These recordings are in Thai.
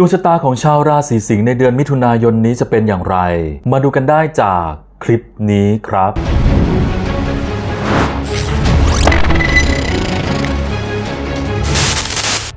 ดวงชะตาของชาวราศีสิงห์ในเดือนมิถุนายนนี้จะเป็นอย่างไร มาดูกันได้จากคลิปนี้ครับ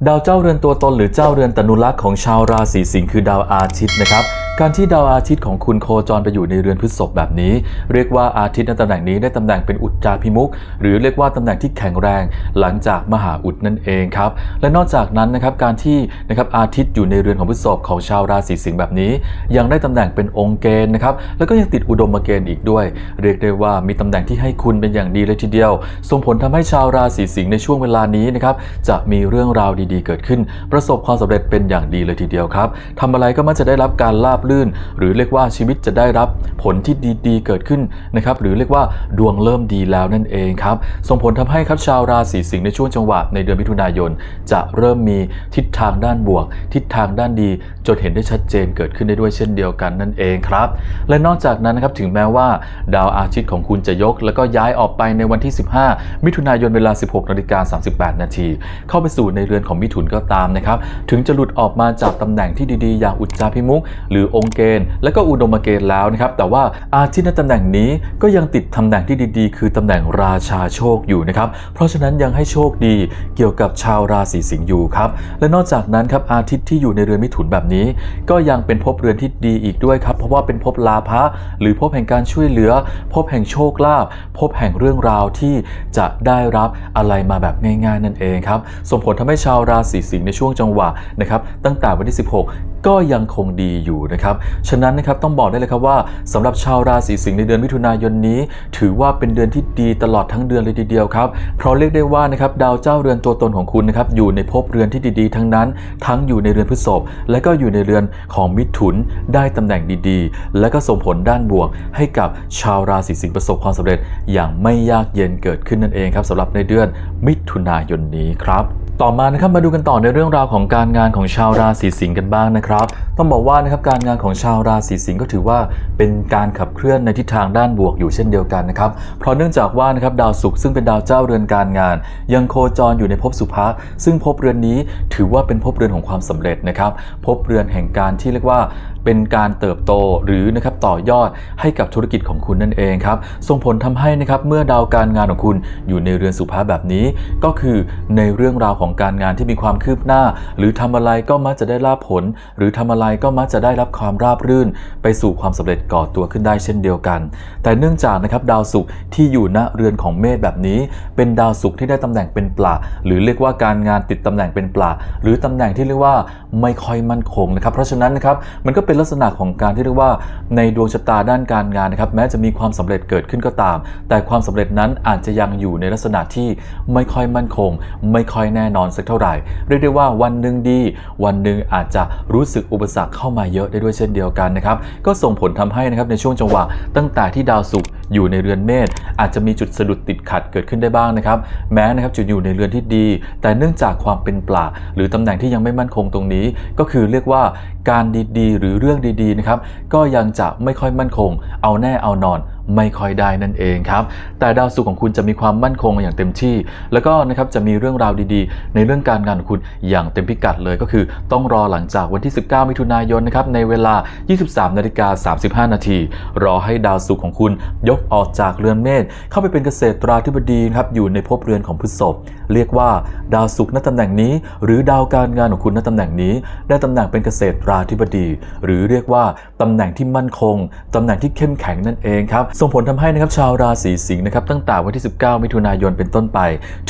ดาวเจ้าเรือนตัวตนหรือเจ้าเรือนตนุลักษ์ของชาวราศีสิงห์คือดาวอาทิตย์นะครับ การที่ดาวอาทิตย์ของคุณโคจรไปอยู่ในเรือนพฤษภแบบนี้ เรียกว่าอาทิตย์ในตำแหน่งนี้ได้ตำแหน่งเป็นอุจจาพิมุก หรือเรียกว่าตำแหน่งที่แข็งแรง หลังจากมหาอุดนั่นเองครับ และนอกจากนั้นนะครับการที่นะครับอาทิตย์อยู่ในเรือนของพฤษภของชาวราศีสิงห์แบบนี้ ยังได้ตำแหน่งเป็นองค์เกณฑ์นะครับแล้วก็ยังติดอุดมเกณฑ์อีกด้วย เรียกได้ว่ามีตำแหน่งที่ให้คุณเป็นอย่างดีเลยทีเดียว ส่งผลทำให้ชาวราศีสิงห์ในช่วงเวลานี้นะครับจะมีเรื่องราวดีๆ เกิดขึ้น ประสบความสำเร็จเป็นอย่างดีเลยทีเดียวครับทำอะไรก็มักจะได้รับการราบรื่น หรือเรียกว่าชีวิตจะได้รับผลที่ดีๆ เกิดขึ้นนะครับหรือเรียกว่าดวงเริ่มดีแล้วนั่นเองครับส่งผลทำให้ครับชาวราศีสิงห์ในช่วงจังหวะในเดือนมิถุนายน จะเริ่มมีทิศทางด้านบวก ทิศทางด้านดี จนเห็นได้ชัดเจนเกิดขึ้นได้ด้วยเช่นเดียวกันนั่นเองครับ และนอกจากนั้นนะครับถึงแม้ว่า ดาวอาทิตย์ของคุณจะยก แล้วก็ย้ายออกไปในวันที่ 15 มิถุนายนเวลา 16นาฬิกา38 นาที เข้าไปสู่ในเรือนของมิถุนก็ตามนะครับ ถึงจะหลุดออกมาจากตำแหน่งที่ดีๆ อย่างอุจจาพิมุกหรือองค์เกณฑ์ และก็อุดมเกณฑ์แล้วนะครับ แต่ว่าอาทิตย์ในตำแหน่งนี้ก็ยังติดตำแหน่งที่ดีๆ คือตำแหน่งราชาโชคอยู่นะครับ เพราะฉะนั้นยังให้โชคดีเกี่ยวกับชาวราศีสิงห์อยู่ครับ และนอกจากนั้นครับอาทิตย์ที่อยู่ในเรือนมิถุนแบบนี้ ก็ยังเป็นภพเรือนที่ดีอีกด้วยครับ เพราะว่าเป็นภพลาภะหรือภพแห่งการช่วยเหลือภพแห่งโชคลาภภพแห่งเรื่องราวที่จะได้รับอะไรมาแบบง่ายๆนั่นเองครับส่งผลทำให้ชาวราศีสิงห์ในช่วงจังหวะนะครับตั้งแต่วันที่ 16 ก็ยังคงดีอยู่นะครับ ฉะนั้นนะครับต้องบอกได้เลยครับว่าสำหรับชาวราศีสิงห์ในเดือนมิถุนายนนี้ ถือว่าเป็นเดือนที่ดีตลอดทั้งเดือนเลยทีเดียวครับ เพราะเรียกได้ว่านะครับดาวเจ้าเรือนตัวตนของคุณนะครับอยู่ในภพเรือนที่ดีๆ ทั้งนั้น ทั้งอยู่ในเรือนพฤษภและก็อยู่ในเรือนของมิถุนได้ตำแหน่งดีๆ และก็ส่งผลด้านบวก ให้กับชาวราศีสิงห์ประสบความสำเร็จ อย่างไม่ยากเย็นเกิดขึ้นนั่นเองครับสำหรับในเดือนมิถุนายนนี้ครับ ต่อมานะครับมาดูกันต่อในเรื่องราวของการงานของชาวราศีสิงห์กันบ้างนะครับ ต้องบอกว่านะครับการงานของชาวราศีสิงห์ก็ถือว่าเป็นการขับเคลื่อนในทิศทางด้านบวกอยู่เช่นเดียวกันนะครับเพราะเนื่องจากว่านะครับดาวศุกร์ซึ่งเป็นดาวเจ้าเรือนการงาน ยังโคจรอยู่ในภพสุภะซึ่งภพเรือนนี้ถือว่าเป็นภพเรือนของความสำเร็จนะครับภพเรือนแห่งการที่เรียกว่า เป็นการเติบโตหรือนะครับต่อยอดให้กับธุรกิจของคุณนั่นเองครับส่งผลทำให้นะครับเมื่อดาวการงานของคุณอยู่ในเรือนสุภาพแบบนี้ ก็คือในเรื่องราวของการงานที่มีความคืบหน้า หรือทำอะไรก็มักจะได้รับผล หรือทำอะไรก็มักจะได้รับความราบรื่น ไปสู่ความสำเร็จก่อตัวขึ้นได้เช่นเดียวกัน แต่เนื่องจากนะครับดาวศุกร์ที่อยู่ณเรือนของเมษแบบนี้ เป็นดาวศุกร์ที่ได้ตำแหน่งเป็นปลาหรือเรียกว่าการงานติดตำแหน่งเป็นปลาหรือตำแหน่งที่เรียกว่าไม่ค่อยมั่นคงนะครับ เพราะฉะนั้นนะครับมันก็เป็นลักษณะของการที่เรียกว่า ในดวงชะตาด้านการงานนะครับ แม้จะมีความสำเร็จเกิดขึ้นก็ตาม แต่ความสำเร็จนั้นอาจจะยังอยู่ในลักษณะที่ไม่ค่อยมั่นคง ไม่ค่อยแน่นอนสักเท่าไหร่เรียกได้ว่าวันหนึ่งดี วันหนึ่งอาจจะรู้สึกอุปสรรคเข้ามาเยอะได้ด้วยเช่นเดียวกันนะครับก็ส่งผลทำให้นะครับในช่วงจังหวะ ตั้งแต่ที่ดาวศุกร์อยู่ในเรือนเมษอาจจะมีจุดสะดุดติดขัดเกิดขึ้นได้บ้างนะครับ แม้นะครับจุดอยู่ในเรือนที่ดี แต่เนื่องจากความเป็นปลาหรือตำแหน่งที่ยังไม่มั่นคงตรงนี้ ก็คือเรียกว่าการดีๆ หรือเรื่องดีๆนะครับก็ยังจะไม่ค่อยมั่นคง เอาแน่เอานอน ไม่ค่อยได้นั่นเองครับ แต่ดาวศุกร์ของคุณจะมีความมั่นคงอย่างเต็มที่ แล้วก็นะครับจะมีเรื่องราวดีๆ ในเรื่องการงานของคุณอย่างเต็มพิกัดเลยก็คือ ต้องรอหลังจากวันที่ 19 มิถุนายนนะครับในเวลา 23นาฬิกา35 นาที รอให้ดาวศุกร์ของคุณยกออกจากเรือนเมษเข้าไปเป็นเกษตราธิบดีนะครับอยู่ในภพเรือนของพฤษภเรียกว่าดาวศุกร์ณตำแหน่งนี้ หรือดาวการงานของคุณณตำแหน่งนี้ ได้ตำแหน่งเป็นเกษตราธิบดี หรือเรียกว่าตำแหน่งที่มั่นคงตำแหน่งที่เข้มแข็งนั่นเองครับส่งผลทำให้นะครับชาวราศีสิงห์นะครับตั้งแต่วันที่ 19 มิถุนายนเป็นต้นไป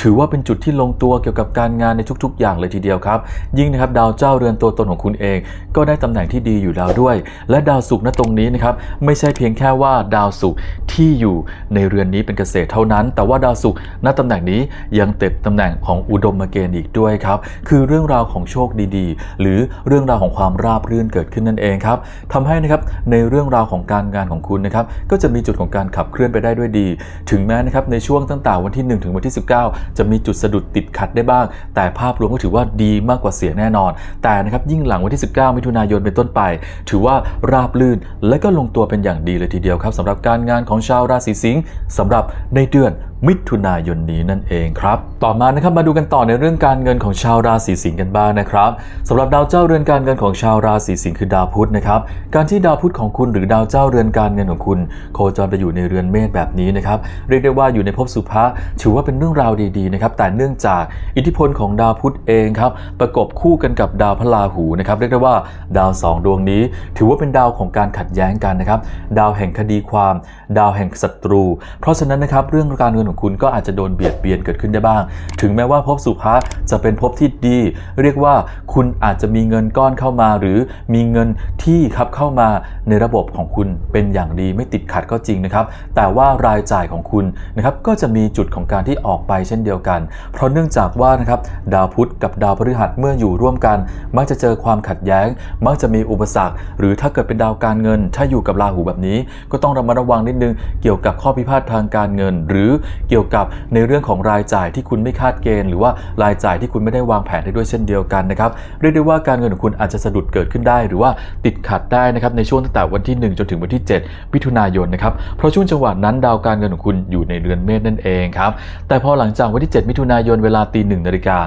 ถือว่าเป็นจุดที่ลงตัวเกี่ยวกับการงานในทุก ๆ อย่างเลยทีเดียวครับ ยิ่งนะครับดาวเจ้าเรือนตัวตนของคุณเอง ก็ได้ตำแหน่งที่ดีอยู่แล้วด้วย และดาวศุกร์ณตรงนี้นะครับไม่ใช่เพียงแค่ว่าดาวศุกร์ที่อยู่ในเรือนนี้เป็นเกษตรเท่านั้น แต่ว่าดาวศุกร์ณตำแหน่งนี้ยังเต็บตำแหน่งของอุดมเกณฑ์อีกด้วยครับคือเรื่องราวของโชคดีๆ หรือเรื่องราวของความราบรื่นเกิดขึ้นนั่นเองครับทำให้นะครับในเรื่องราวของการงานของคุณนะครับก็จะมีจุดของการขับเคลื่อนไปได้ด้วยดี ถึงแม้นะครับในช่วงตั้งแต่วันที่ 1 ถึงวันที่ 19 จะมีจุดสะดุดติดขัดได้บ้าง แต่ภาพรวมก็ถือว่าดีมากกว่าเสียแน่นอน แต่นะครับยิ่งหลังวันที่ 19 มิถุนายนเป็นต้นไป ถือว่าราบลื่นและก็ลงตัวเป็นอย่างดีเลยทีเดียวครับสำหรับการงานของชาวราศีสิงห์สำหรับในเดือน มิถุนายนนี้นั่นเองครับ ต่อมานะครับมาดูกันต่อในเรื่องการเงินของชาวราศีสิงห์กันบ้างนะครับสำหรับดาวเจ้าเรือนการเงินของชาวราศีสิงห์คือดาวพุธนะครับการที่ดาวพุธของคุณหรือดาวเจ้าเรือนการเงินของคุณ โคจรไปอยู่ในเรือนเมษแบบนี้นะครับเรียกได้ว่าอยู่ในภพสุภะถือว่าเป็นเรื่องราวดีๆนะครับแต่เนื่องจากอิทธิพลของดาวพุธเองครับประกบคู่กันกับดาวพระราหูนะครับเรียกได้ว่าดาวสองดวงนี้ ถือว่าเป็นดาวของการขัดแย้งกันนะครับดาวแห่งคดีความ ดาวแห่งศัตรู เพราะฉะนั้นนะครับเรื่องการเงินของคุณก็อาจจะโดนเบียดเบียนเกิดขึ้นได้บ้าง ถึงแม้ว่าภพสุภะจะเป็นภพที่ดี เรียกว่าคุณอาจจะมีเงินก้อนเข้ามา หรือมีเงินที่ครับเข้ามาในระบบของคุณเป็นอย่างดีไม่ติดขัดก็จริงนะครับ แต่ว่ารายจ่ายของคุณนะครับก็จะมีจุดของการที่ออกไปเช่นเดียวกัน เพราะเนื่องจากว่านะครับดาวพุธกับดาวพฤหัสเมื่ออยู่ร่วมกัน มักจะเจอความขัดแย้ง มักจะมีอุปสรรค หรือถ้าเกิดเป็นดาวการเงิน ถ้าอยู่กับราหูแบบนี้ ก็ต้องระมัดระวังนิดนึงเกี่ยวกับข้อพิพาททางการเงิน หรือเกี่ยวกับในเรื่องของรายจ่ายที่คุณไม่คาดเกณฑ์หรือว่ารายจ่ายที่คุณไม่ได้วางแผนได้ด้วยเช่นเดียวกันนะครับเรียกได้ว่าการเงินของคุณอาจจะสะดุดเกิดขึ้นได้ หรือว่าติดขัดได้นะครับในช่วงตั้งแต่วันที่ 1 จนถึงวันที่ 7 มิถุนายนนะครับเพราะช่วงจังหวะนั้นดาวการเงินของคุณอยู่ในเรือนเมษนั่นเองครับแต่พอหลังจากวันที่ 7 มิถุนายนเวลาตีหนึ่งนาฬิกา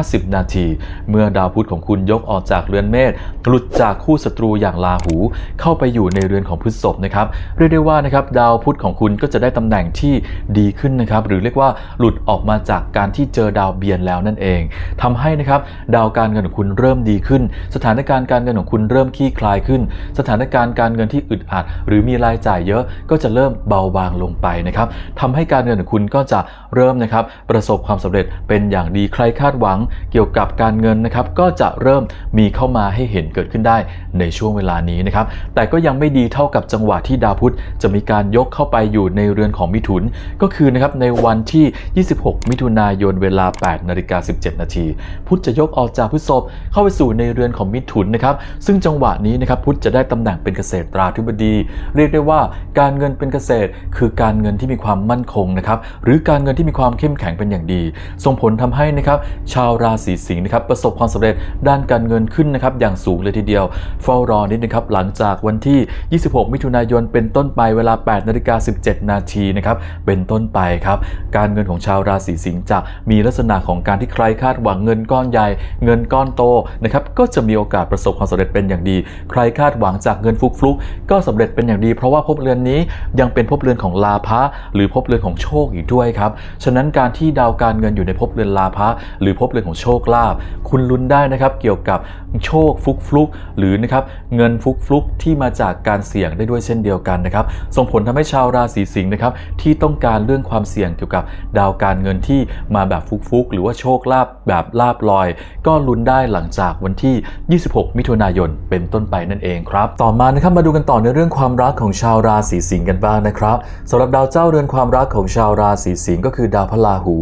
50 นาที เมื่อดาวพุธของคุณยกออกจากเรือนเมษหลุดจากคู่ศัตรูอย่างราหู เข้าไปอยู่ในเรือนของพฤษภนะครับเรียกได้ว่านะครับดาวพุธของคุณก็จะได้ตำแหน่งที่ดีขึ้นนะครับหรือเรียกว่าหลุดออกมาจากการที่เจอดาวเบียนแล้วนั่นเองทำให้นะครับดาวการเงินของคุณเริ่มดีขึ้น สถานการณ์การเงินของคุณเริ่มคลี่คลายขึ้น สถานการณ์การเงินที่อึดอัด หรือมีรายจ่ายเยอะก็จะเริ่มเบาบางลงไปนะครับทำให้การเงินของคุณก็จะเริ่มนะครับประสบความสำเร็จเป็นอย่างดีใครคาดหวัง เกี่ยวกับการเงินนะครับก็จะเริ่มมีเข้ามาให้เห็นเกิดขึ้นได้ในช่วงเวลานี้นะครับแต่ก็ยังไม่ดีเท่ากับจังหวะที่ดาวพุธจะมีการยกเข้าไปอยู่ในเรือนของมิถุนก็คือนะครับในวันที่ 26 มิถุนายนเวลา 8 นาฬิกา 17 นาที พุธจะยกออกจากพฤษภเข้าไปสู่ในเรือนของมิถุนนะครับ ซึ่งจังหวะนี้นะครับพุธจะได้ตำแหน่งเป็นเกษตราธิบดี เรียกได้ว่าการเงินเป็นเกษตร คือการเงินที่มีความมั่นคงนะครับ หรือการเงินที่มีความเข้มแข็งเป็นอย่างดี ส่งผลทำให้นะครับชาวราศีสิงห์นะครับประสบความสำเร็จด้านการเงินขึ้นนะครับอย่างสูงเลยทีเดียว เฝ้ารอนิดนะครับหลังจากวันที่ 26 มิถุนายนเป็นต้นไปเวลา 8 นาฬิกา 17 นาทีนะครับเป็นต้นไปครับ การเงินของชาวราศีสิงห์จะมีลักษณะของการที่ใครคาดหวังเงินก้อนใหญ่ เงินก้อนโตนะครับก็จะมีโอกาสประสบความสำเร็จเป็นอย่างดี ใครคาดหวังจากเงินฟุกฟุกก็สำเร็จเป็นอย่างดี เพราะว่าภพเรือนนี้ยังเป็นภพเรือนของลาภะหรือภพเรือนของโชคอีกด้วยครับฉะนั้นการที่ดาวการเงินอยู่ในภพเรือนลาภะหรือภพเรือนของโชคลาภคุณลุ้นได้นะครับเกี่ยวกับโชคฟุกฟุกหรือนะครับเงินฟุกฟุกที่มาจากการเสี่ยงได้ด้วยเช่นเดียวกันนะครับส่งผลทำให้ชาวราศีสิงห์นะครับที่ต้องการเรื่องความความเสี่ยงเกี่ยวกับดาวการเงินที่มาแบบฟุกๆ หรือว่าโชคลาภแบบลาบลอย ก็ลุ้นได้หลังจากวันที่ 26 มิถุนายนเป็นต้นไปนั่นเองครับ ต่อมานะครับมาดูกันต่อในเรื่องความรักของชาวราศีสิงห์กันบ้างนะครับสำหรับดาวเจ้าเรือนความรักของชาวราศีสิงห์ก็คือดาวพระราหู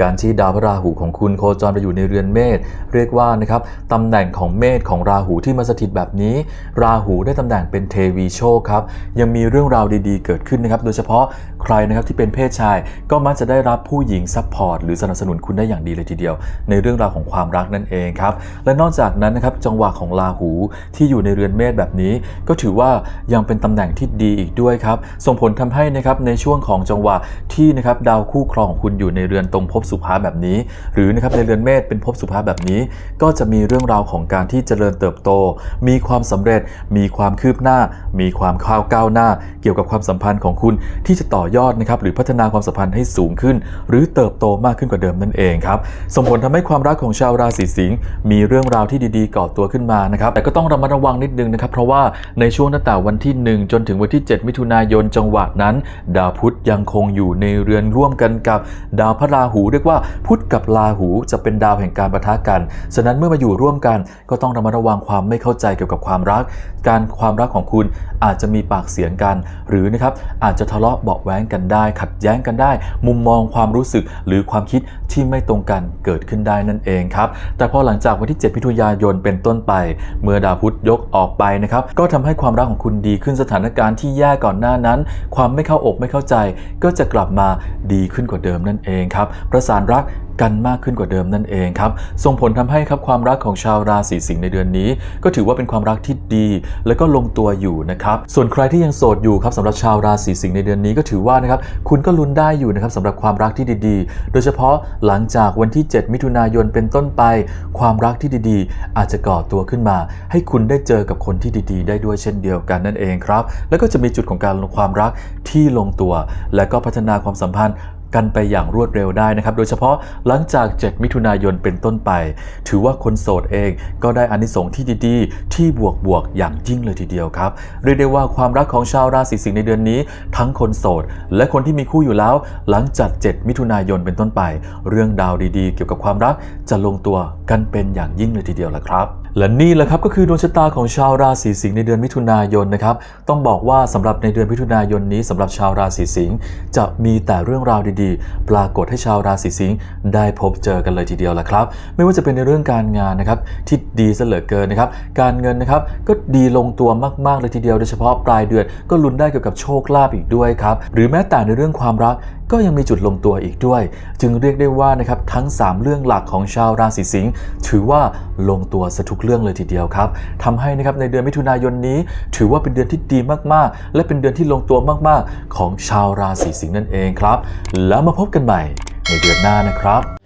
การที่ดาวพระราหูของคุณโคจรไปอยู่ในเรือนเมษเรียกว่านะครับตำแหน่งของเมษของราหูที่มาสถิตแบบนี้ ราหูได้ตำแหน่งเป็นเทวีโชคครับยังมีเรื่องราวดีๆ เกิดขึ้นนะครับโดยเฉพาะใครนะครับที่เป็นเพศชายก็มักจะได้รับผู้หญิงซัพพอร์ตหรือสนับสนุนคุณได้อย่างดีเลยทีเดียว ในเรื่องราวของความรักนั่นเองครับ และนอกจากนั้นนะครับจังหวะของราหูที่อยู่ในเรือนเมษแบบนี้ ก็ถือว่ายังเป็นตำแหน่งที่ดีอีกด้วยครับ ส่งผลทำให้นะครับในช่วงของจังหวะที่นะครับดาวคู่ครองของคุณอยู่ในเรือนตรงภพสุภาแบบนี้ หรือนะครับในเรือนเมษเป็นภพสุภาแบบนี้ ก็จะมีเรื่องราวของการที่เจริญเติบโต มีความสำเร็จ มีความคืบหน้า มีความข้าวก้าวหน้า เกี่ยวกับความสัมพันธ์ของคุณที่จะต่อยอดนะครับหรือพัฒนาความสัมพันธ์ให้สูงขึ้น หรือเติบโตมากขึ้นกว่าเดิมนั่นเองครับส่งผลทำให้ความรักของชาวราศีสิงห์มีเรื่องราวที่ดีๆก่อตัวขึ้นมานะครับแต่ก็ต้องระมัดระวังนิดนึงนะครับเพราะว่าในช่วงตั้งแต่วันที่ 1 จนถึงวันที่ 7 มิถุนายนจังหวะนั้น ดาวพุธยังคงอยู่ในเรือนร่วมกันกับ ดาวพระราหู เรียกว่าพุธกับราหูจะเป็นดาวแห่งการปะทะกัน ฉะนั้นเมื่อมาอยู่ร่วมกัน ก็ต้องระมัดระวังความไม่เข้าใจเกี่ยวกับความรัก การความรักของคุณอาจจะมีปากเสียงกัน หรือนะครับอาจจะทะเลาะเบาะแว้งกันได้ ขัดแย้งกันได้มุมมองความรู้สึกหรือความคิดที่ไม่ตรงกันเกิดขึ้นได้นั่นเองครับ แต่พอหลังจากวันที่ 7 มิถุนายนเป็นต้นไป เมื่อดาวพุธยกออกไปนะครับ ก็ทำให้ความรักของคุณดีขึ้นสถานการณ์ที่แย่ก่อนหน้านั้น ความไม่เข้าอกไม่เข้าใจ ก็จะกลับมาดีขึ้นกว่าเดิมนั่นเองครับ ประสานรัก กันมากขึ้นกว่าเดิมนั่นเองครับ ส่งผลทำให้ครับความรักของชาวราศีสิงห์ในเดือนนี้ ก็ถือว่าเป็นความรักที่ดี และก็ลงตัวอยู่นะครับ ส่วนใครที่ยังโสดอยู่ครับสำหรับชาวราศีสิงห์ในเดือนนี้ก็ถือว่านะครับคุณก็ลุ้นได้อยู่นะครับสำหรับความรักที่ดีๆ โดยเฉพาะหลังจากวันที่ 7 มิถุนายนเป็นต้นไป ความรักที่ดีๆ อาจจะก่อตัวขึ้นมา ให้คุณได้เจอกับคนที่ดีๆ ได้ด้วยเช่นเดียวกันนั่นเองครับ แล้วก็จะมีจุดของการลงความรักที่ลงตัว และก็พัฒนาความสัมพันธ์ กันไปอย่างรวดเร็วได้นะครับ โดยเฉพาะหลังจาก 7 มิถุนายนเป็นต้นไป ถือว่าคนโสดเองก็ได้อานิสงส์ที่ดีๆ ที่บวกบวกๆอย่างยิ่งเลยทีเดียวครับ เรียกได้ว่าความรักของชาวราศีสิงห์ในเดือนนี้ ทั้งคนโสด และคนที่มีคู่อยู่แล้ว หลังจาก 7 มิถุนายนเป็นต้นไป เรื่องดาวดีๆ เกี่ยวกับความรักจะลงตัวกันเป็นอย่างยิ่งเลยทีเดียวละครับ และนี่แหละครับก็คือดวงชะตาของชาวราศีสิงห์ในเดือนมิถุนายนนะครับ ต้องบอกว่าสำหรับในเดือนมิถุนายนนี้สำหรับชาวราศีสิงห์จะมีแต่เรื่องราวดีๆ ปรากฏให้ชาวราศีสิงห์ได้พบเจอกันเลยทีเดียวละครับ ไม่ว่าจะเป็นในเรื่องการงานนะครับที่ดีเหลือเกินนะครับ การเงินนะครับก็ดีลงตัวมากๆเลยทีเดียวโดยเฉพาะปลายเดือนก็ลุ้นได้เกี่ยวกับโชคลาภอีกด้วยครับหรือแม้แต่ในเรื่องความรัก ก็ยังมีจุดลงตัวอีกด้วย จึงเรียกได้ว่านะครับทั้ง 3 เรื่องหลักของชาวราศีสิงห์ถือว่าลงตัวสะทุกเรื่องเลยทีเดียวครับทำให้นะครับในเดือนมิถุนายนนี้ ถือว่าเป็นเดือนที่ดีมากๆ และเป็นเดือนที่ลงตัวมากๆ ของชาวราศีสิงห์นั่นเองครับ แล้วมาพบกันใหม่ในเดือนหน้านะครับ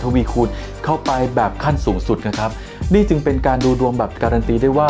ทวีคูณเข้าไปแบบขั้นสูงสุดนะครับ นี่จึงเป็นการดูดวงแบบการันตีได้ว่า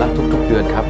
ละทุกๆเดือนครับ